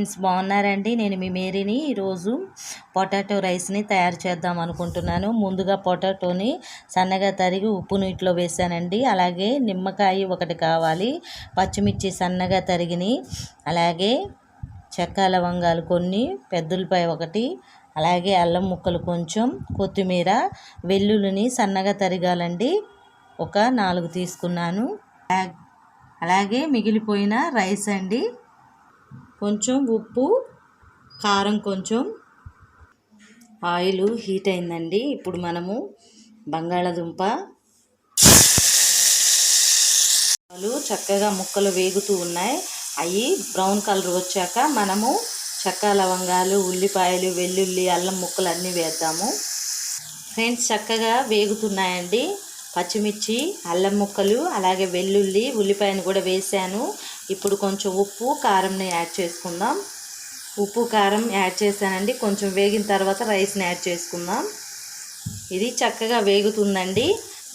Friends బాగున్నారండి. నేను మీ మేరీని ఈరోజు పొటాటో రైస్ని తయారు చేద్దాం అనుకుంటున్నాను. ముందుగా పొటాటోని సన్నగా తరిగి ఉప్పు నీటిలో వేసానండి. అలాగే నిమ్మకాయ ఒకటి కావాలి. పచ్చిమిర్చి సన్నగా తరిగిని అలాగే చెక్క లవంగాలు కొన్ని పెద్దలపై ఒకటి అలాగే అల్లం ముక్కలు కొంచెం కొత్తిమీర వెల్లుల్లిని సన్నగా తరిగాలండి. ఒక నాలుగు తీసుకున్నాను. అలాగే మిగిలిపోయిన రైస్ అండి. కొంచెం ఉప్పు కారం కొంచెం ఆయిల్ హీట్ అయిందండి. ఇప్పుడు మనము బంగాళదుంప చక్కగా ముక్కలు వేగుతూ ఉన్నాయి. అవి బ్రౌన్ కలర్ వచ్చాక మనము చక్క లవంగాలు ఉల్లిపాయలు వెల్లుల్లి అల్లం ముక్కలు అన్నీ వేద్దాము. ఫ్రెండ్స్ చక్కగా వేగుతున్నాయండి. పచ్చిమిర్చి అల్లం ముక్కలు అలాగే వెల్లుల్లి ఉల్లిపాయను కూడా వేసాను. ఇప్పుడు కొంచెం ఉప్పు కారంని యాడ్ చేసుకుందాం. ఉప్పు కారం యాడ్ చేశానండి. కొంచెం వేగిన తర్వాత రైస్ని యాడ్ చేసుకుందాం. ఇది చక్కగా వేగుతుందండి.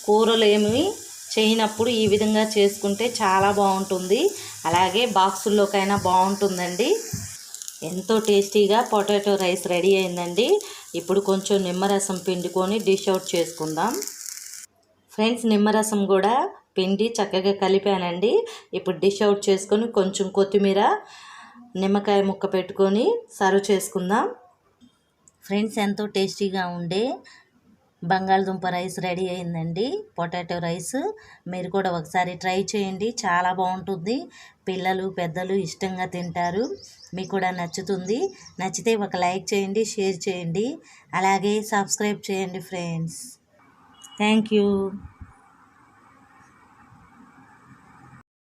కూరలు ఏమి చేయనప్పుడు ఈ విధంగా చేసుకుంటే చాలా బాగుంటుంది. అలాగే బాక్సుల్లోకైనా బాగుంటుందండి. ఎంతో టేస్టీగా పొటాటో రైస్ రెడీ అయిందండి. ఇప్పుడు కొంచెం నిమ్మరసం పిండుకొని డిష్ అవుట్ చేసుకుందాం. ఫ్రెండ్స్ నిమ్మరసం కూడా పిండి చక్కగా కలిపానండి. ఇప్పుడు డిష్ అవుట్ చేసుకొని కొంచెం కొత్తిమీర నిమ్మకాయ ముక్క పెట్టుకొని సర్వ్ చేసుకుందాం. ఫ్రెండ్స్ ఎంతో టేస్టీగా ఉండే బంగాళదుంప రైస్ రెడీ అయిందండి. పొటాటో రైస్ మీరు కూడా ఒకసారి ట్రై చేయండి. చాలా బాగుంటుంది. పిల్లలు పెద్దలు ఇష్టంగా తింటారు. మీకు కూడా నచ్చుతుంది. నచ్చితే ఒక లైక్ చేయండి షేర్ చేయండి. అలాగే సబ్స్క్రైబ్ చేయండి ఫ్రెండ్స్. Thank you.